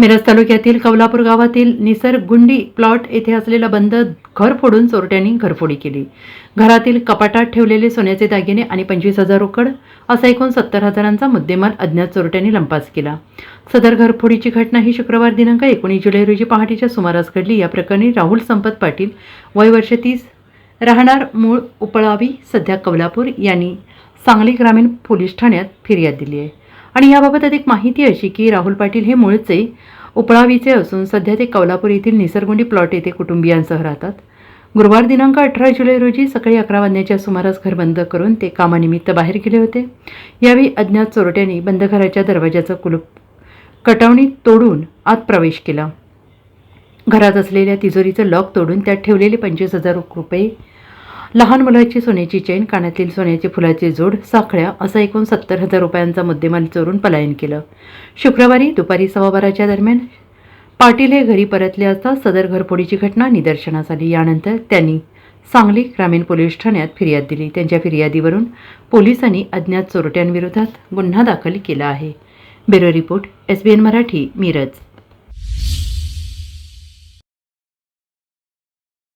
मिरज तालुक्यातील कवलापूर गावातील निसरगुंडी प्लॉट येथे असलेला बंद घर फोडून चोरट्यांनी घरफोडी केली. घरातील कपाटात ठेवलेले सोन्याचे दागिने आणि पंचवीस हजार रोकड असा एकूण सत्तर हजारांचा मुद्देमाल अज्ञात चोरट्यांनी लंपास केला. सदर घरफोडीची घटना ही शुक्रवार दिनांक एकोणीस जुलै रोजी पहाटेच्या सुमारास घडली. या प्रकरणी राहुल संपत पाटील वय वर्ष तीस राहणार मूळ उपळावी सध्या कवलापूर यांनी सांगली ग्रामीण पोलीस ठाण्यात फिर्याद दिली आहे. आणि याबाबत अधिक माहिती अशी की राहुल पाटील हे मूळचे उपळावीचे असून सध्या ते कौलापूर येथील निसरगुंडी प्लॉट येथे कुटुंबियांसह राहतात. गुरुवार दिनांक अठरा जुलै रोजी सकाळी अकरा वाजण्याच्या सुमारास घर बंद करून ते कामानिमित्त बाहेर गेले होते. यावेळी अज्ञात चोरट्यांनी बंद घराच्या दरवाजाचं कुलूप कटावणी तोडून आत प्रवेश केला. घरात असलेल्या तिजोरीचं लॉक तोडून त्यात ठेवलेले पंचवीस हजार रुपये लहान मुलाची सोन्याची चेन कानातील सोन्याचे फुलाचे जोड साखळ्या असा एकूण सत्तर हजार रुपयांचा मुद्देमाल चोरून पलायन केलं. शुक्रवारी दुपारी सव्वा बाराच्या दरम्यान पाटील हे घरी परतले असता सदर घरफोडीची घटना निदर्शनास आली. यानंतर त्यांनी सांगली ग्रामीण पोलीस ठाण्यात फिर्याद दिली. त्यांच्या फिर्यादीवरून पोलिसांनी अज्ञात चोरट्यांविरोधात गुन्हा दाखल केला आहे. Bureau report S B N Marathi Miraj.